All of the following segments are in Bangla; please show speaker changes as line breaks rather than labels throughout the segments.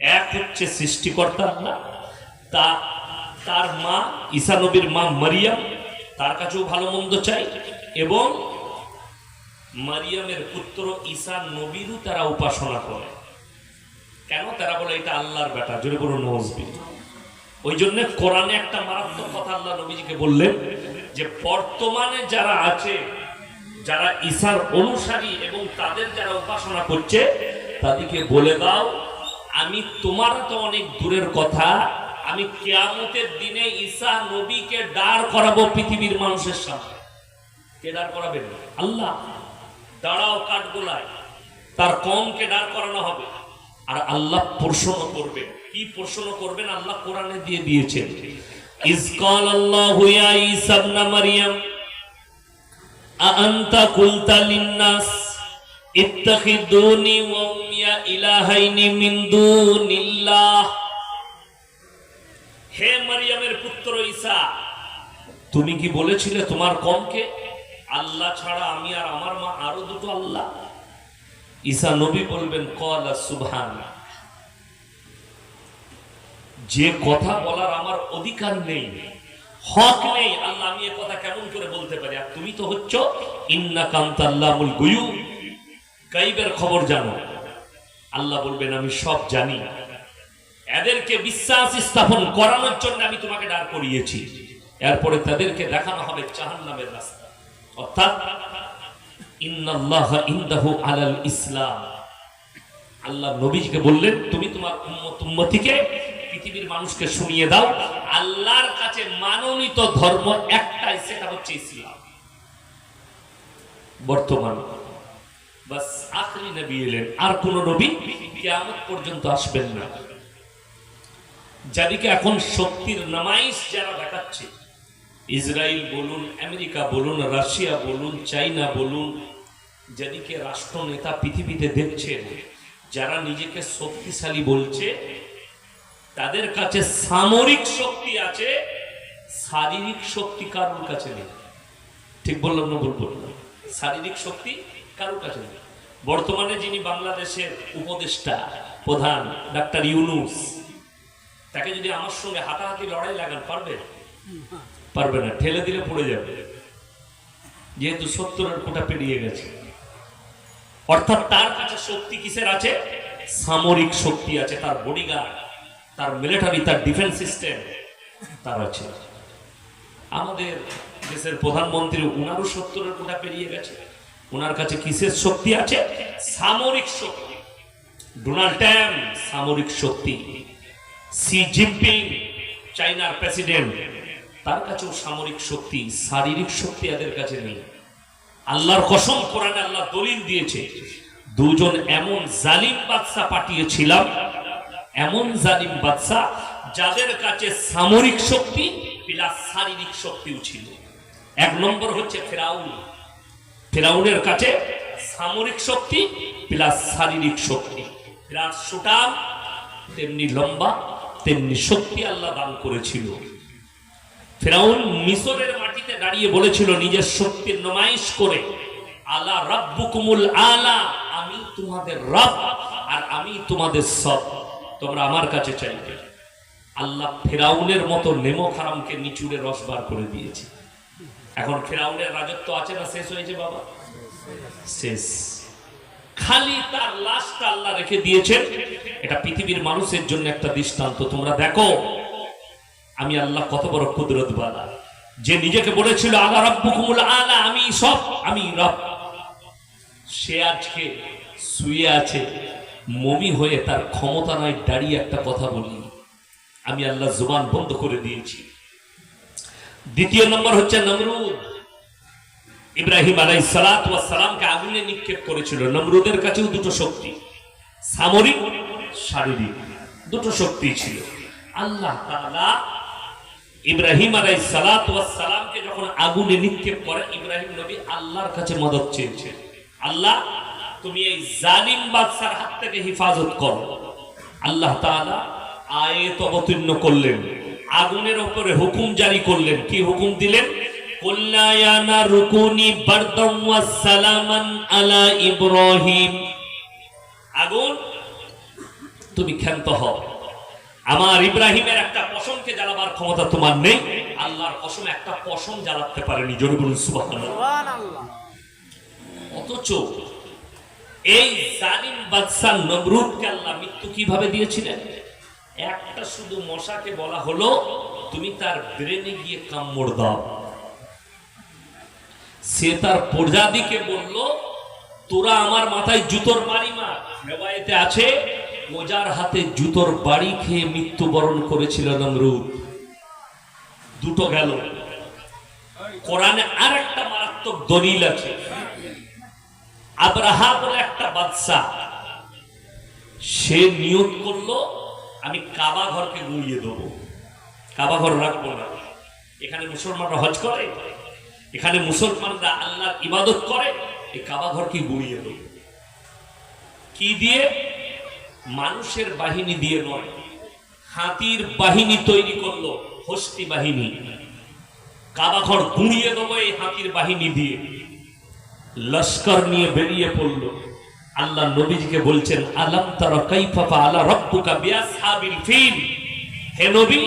এক হচ্ছে সৃষ্টিকর্তা আল্লাহ, তা তার মা, ঈসা নবীর মা মারিয়াম, তার কাছেও ভালো মন্দ চাই এবং মারিয়ামের পুত্র ঈসা নবীরও তারা উপাসনা করে। কেন? তারা বলে এটা আল্লাহর বেটা জোরে বলুন নজবি ওই জন্য কোরআনে একটা মারাত্মক কথা আল্লাহ নবীজিকে বললেন যে, বর্তমানে যারা আছে, যারা ঈশার অনুসারী এবং তাদের যারা উপাসনা করছে, তাদেরকে বলে দাও আমি তোমার তো অনেক দূরের কথা। আমি কেয়ামতের দিনে ঈসা নবীকে দাঁড় করাবো পৃথিবীর মানুষের সামনে। কে দাঁড় করাবেন? আল্লাহ। দাঁড়াও কাঠগোলায়। তার কমকে দাঁড় করানো হবে। আর আল্লাহ প্রশ্ন করবে। কি প্রশ্ন করবেন? আল্লাহ কোরআনে দিয়ে দিয়েছেন। ইসকাল আল্লাহ ইয়া ঈসা ইবনে মারইয়াম আআনতা কুলতা লিন-নাস? ইত্তাখিদুনি ওয়া ইলাহাইনি মিন দুনিল্লাহ। হে মারিয়ামের পুত্র ঈসা, তুমি কি বলেছিলে তোমার কমকে? আল্লাহ ছাড়া আমি আর আমার মা আরও দুটো আল্লাহ? ঈসা নবী বলবেন, কলা সুবহান। যে কথা বলার আমার অধিকার নেই, হক নেই। আল্লাহ, আমি এ কথা কেমন করে বলতে পারি? আর তুমি তো হচ্ছ ইন্না কান্তাল্লামুল গুয়ু গাইবের খবর জানো। আল্লাহ বলবেন, আমি সব জানি। এদেরকে বিশ্বাস স্থাপন করানোর জন্য আমি তোমাকে দাঁড় করিয়েছি। এরপরে তাদেরকে দেখানো হবে জাহান্নামের রাস্তা। অর্থাৎ আলাল ইসলাম। আল্লাহ নবীকে বললেন, তুমি তোমার উম্মত উম্মতিকে, পৃথিবীর মানুষকে শুনিয়ে দাও। আল্লাহর কাছে মানোনীত ধর্ম একটাই, সেটা হচ্ছে ইসলাম। বর্তমান বাস আখরি নবী এলেন। আর কোন নবী কিয়ামত পর্যন্ত আসবেন না। যাদেরকে এখন শক্তির নামাইশ যারা দেখাচ্ছে। ইসরায়েল বলুন, আমেরিকা বলুন, রাশিয়া বলুন, চাইনা বলুন যাদেরকে রাষ্ট্রনেতা পৃথিবীতে দেখছেন, যারা নিজেকে শক্তিশালী বলছে, তাদের কাছে সামরিক শক্তি আছে, শারীরিক শক্তি কারোর কাছে নেই। ঠিক বললাম না শারীরিক শক্তি কারোর কাছে নেই? বর্তমানে যিনি বাংলাদেশের উপদেষ্টা, প্রধান, ডাক্তার ইউনুস, তাকে যদি আমার সঙ্গে হাতাহাতি লড়াই লাগান, পারবে? পারবে না, ঠেলে দিলে পড়ে যাবে। যেহেতু সত্তরের কোটা পেরিয়ে গেছে। অর্থাৎ তার কাছে শক্তি কিসের আছে? সামরিক শক্তি আছে, তার বডিগার্ড তার মিলিটারি তার ডিফেন্স সিস্টেম তার আছে। আমাদের দেশের প্রধানমন্ত্রী, উনারও সত্তরের কোটা পেরিয়ে গেছে। ওনার কাছে কিসের শক্তি আছে? সামরিক শক্তি। ডোনাল্ড ট্যাম সামরিক শক্তি। সি জিনপিং, চাইনার প্রেসিডেন্ট, তার কাছেও সামরিক শক্তি, শারীরিক শক্তি এদের কাছে নেই। আল্লাহর কসম, কোরআনে আল্লাহ দলিল দিয়েছে, দুজন এমন জালিম বাদশা পাঠিয়েছিলাম, এমন জালিম বাদশা যাদের কাছে সামরিক শক্তি প্লাস শারীরিক শক্তিও ছিল। এক নম্বর হচ্ছে ফেরাউন। ফেরাউনের কাছে সামরিক শক্তি প্লাস শারীরিক শক্তি। প্লাস সুটাম, তেমনি লম্বা, তেমনি শক্তি আল্লাহ দান করেছিল। ফেরাউন মিশরের মাটিতে দাঁড়িয়ে বলেছিল, নিজের শক্তির নমাইশ করে, আলা রাব্বুকুমুল আলা, আমি তোমাদের রব আর আমি তোমাদের সব। তোমরা আমার কাছে চাইবে। আল্লাহ ফেরাউনের মতো নেমো খারামকে নিচুড়ে রস বার করে দিয়েছে। এখন ফেরাউনের রাজত্ব আছে না শেষ হয়েছে বাবা? শেষ। খালি তার লাশটা আল্লাহ রেখে দিয়েছেন। এটা পৃথিবীর মানুষের জন্য একটা দৃষ্টান্ত। তোমরা দেখো আমি আল্লাহ কত বড় কুদরত বালা যে নিজেকে বলেছিল আল্লাহ রব্বুকুমুল আলা আমি সব আমি রব। সে আজকে শুয়ে আছে মমি হয়ে তার ক্ষমতা নয় দাঁড়িয়ে একটা কথা বলি। আমি আল্লাহ জুবান বন্ধ করে দিয়েছি। দ্বিতীয় নম্বর হচ্ছে নমরুদ। ইব্রাহিম আলাই সালাত সালামকে আগুনে নিক্ষেপ করেছিল। নমরুদের কাছেও দুটো শক্তি, সামরিক শারীরিক, দুটো শক্তি ছিল। আল্লাহ তাআলা ইব্রাহিম আলাই সালাত সালামকে যখন আগুনে নিক্ষেপ করে, ইব্রাহিম নবী আল্লাহর কাছে মদত চেয়েছে আল্লাহ, তুমি এই জালিম বাদশার হাত থেকে হেফাজত করো। আল্লাহ তাআলা আয়াত অবতীর্ণ করলেন। আগুনের উপরে হুকুম জারি করলেন। কি হুকুম দিলেন? ওয়া সালামান আলা ইব্রাহিম। আগুন তুমি ক্ষান্ত হও। আমার ইব্রাহিমের একটা পশমকে জ্বালাবার ক্ষমতা তোমার নেই। আল্লাহর একটা পশম জ্বালাতে পারেনি। জোরে বলুন সুবহানাল্লাহ। অথচ এই জালিম বাদশাহ নমরুদকে আল্লাহ মৃত্যু কীভাবে দিয়েছিলেন? একটা শুধু মশাকে বলা হলো, তুমি তার ব্রেনে গিয়ে কামড় দাও। সে তার প্রজাদিকে বলল, তোরা আমার মাথায় জুতোর বাড়ি মার। আছে ওজার হাতে জুতোর বাড়ি খেয়ে মৃত্যুবরণ করেছিল নমরুদ। দুটো গেল। কোরআনে আর একটা মারাত্মক দলিল আছে। আব্রাহা একটা বাদশা সে নিয়োগ করল আমি কাবা ঘরকে গুঁড়িয়ে দেবো। কাবা ঘর রাখব না। এখানে মুসলমানরা হজ করে, এখানে মুসলমানরা আল্লাহর ইবাদত করে, এই কাবা ঘরকে গুঁড়িয়ে দেবো। কি দিয়ে? মানুষের বাহিনী দিয়ে নয়, হাতির বাহিনী তৈরি করল, হস্তি বাহিনী। কাবা ঘর গুঁড়িয়ে দেবো এই হাতির বাহিনী দিয়ে। লস্কর নিয়ে বেরিয়ে পড়ল। আল্লাহ নবীজিকে বলছেন, আলাম তারা কাইফা আলা রব্বুকা বিআসহাবিল ফিল? হে নবী,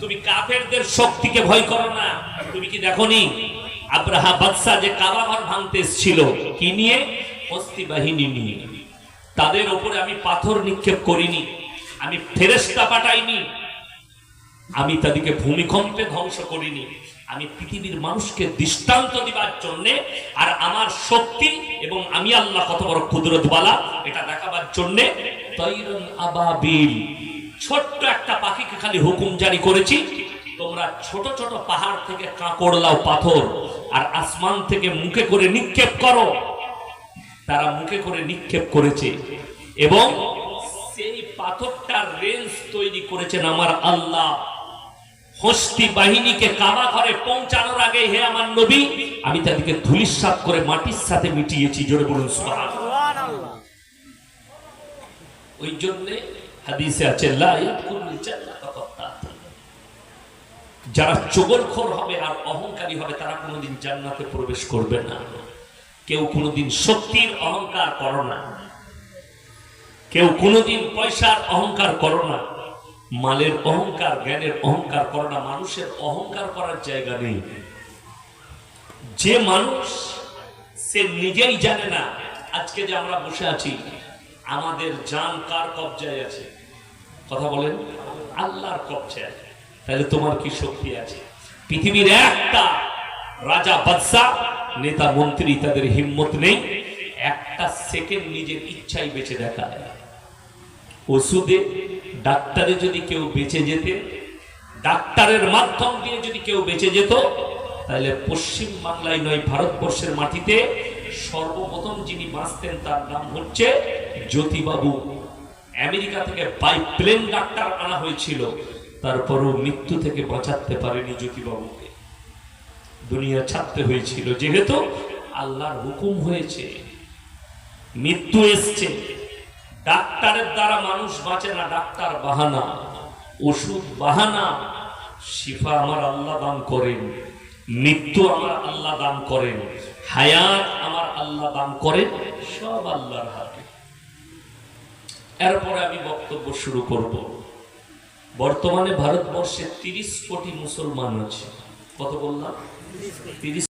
তুমি কাফেরদের শক্তিকে ভয় করো না। তুমি কি দেখোনি? আব্রাহা বাদশা যে কাবা ঘর ভাঙতে এসেছিল, কি নিয়ে? হস্তি বাহিনী নিয়ে। তাদের উপরে আমি পাথর নিক্ষেপ করিনি, আমি ফেরেশতা পাঠাইনি, আমি তাদেরকে ভূমিকম্পে ধ্বংস করিনি। আমি পৃথিবীর মানুষকে দৃষ্টান্ত দিবার জন্য আর আমার শক্তি এবং আমি আল্লাহ কত বড় কুদরতওয়ালা, এটা দেখাবার জন্য ছোট্ট একটা পাখিকে খালি হুকুম জারি করেছি, তোমরা ছোট ছোট পাহাড় থেকে কাঁকড় লাও পাথর, আর আসমান থেকে মুখে করে নিক্ষেপ করো। তারা মুখে করে নিক্ষেপ করেছে এবং সেই পাথরটার রেঞ্জ তৈরি করেছেন আমার আল্লাহ। হস্তি বাহিনীকে কাবা ঘরে পৌঁছানোর আগে হে আমার নবী, আমি তাদেরকে ধুলিস্বাদ করে মাটির সাথে মিটিয়েছি, জোরে বলুন ওই জন্যে হাদিসে আছে যারা চগলখোর হবে আর অহংকারী হবে, তারা কোনোদিন জান্নাতে প্রবেশ করবে না। কেউ কোনোদিন শক্তির অহংকার করো না। কেউ কোনোদিন পয়সার অহংকার করো না। মালের অহংকার, জ্ঞানের অহংকার করো না। মানুষের অহংকার করার জায়গা নেই। যে মানুষ, সে নিজেই জানে না, আজকে যে আমরা বসে আছি, আমাদের জান কার কবজায় আছে? কথা বলেন, আল্লাহর কবজায় তাহলে তোমার কি শক্তি আছে? পৃথিবীর একটা রাজা বাদশাহ নেতা মন্ত্রী, তাদের হিম্মত নেই। একটা সেকেন্ড নিজের ইচ্ছাই বেঁচে দেখা ওষুধে ডাক্তারে যদি কেউ বেঁচে যেতে, ডাক্তারের মাধ্যম দিয়ে যদি কেউ বেঁচে যেত, তাহলে পশ্চিম বাংলায় নয়, ভারতবর্ষের মাটিতে সর্বপ্রথম যিনি বাঁচতেন তার নাম হচ্ছে জ্যোতিবাবু। আমেরিকা থেকে বাই প্লেন ডাক্তার আনা হয়েছিল, তারপরও মৃত্যু থেকে বাঁচাতে পারেনি জ্যোতিবাবুকে। দুনিয়া ছাড়তে হয়েছিল, যেহেতু আল্লাহর হুকুম হয়েছে, মৃত্যু এসছে। ডাক্তারের দ্বারা মানুষ বাঁচে না, ডাক্তার বাহানা। ওষুধ বাহানা। শিফা আমার আল্লাহ দান করেন। মৃত্যু আমার আল্লাহ দান করেন। হায়াত আমার আল্লাহ দান করেন, সব আল্লাহর হাতে। এরপরে আমি বক্তব্য শুরু করব। বর্তমানে ভারতবর্ষে তিরিশ কোটি মুসলমান আছে। কত বললাম? তিরিশ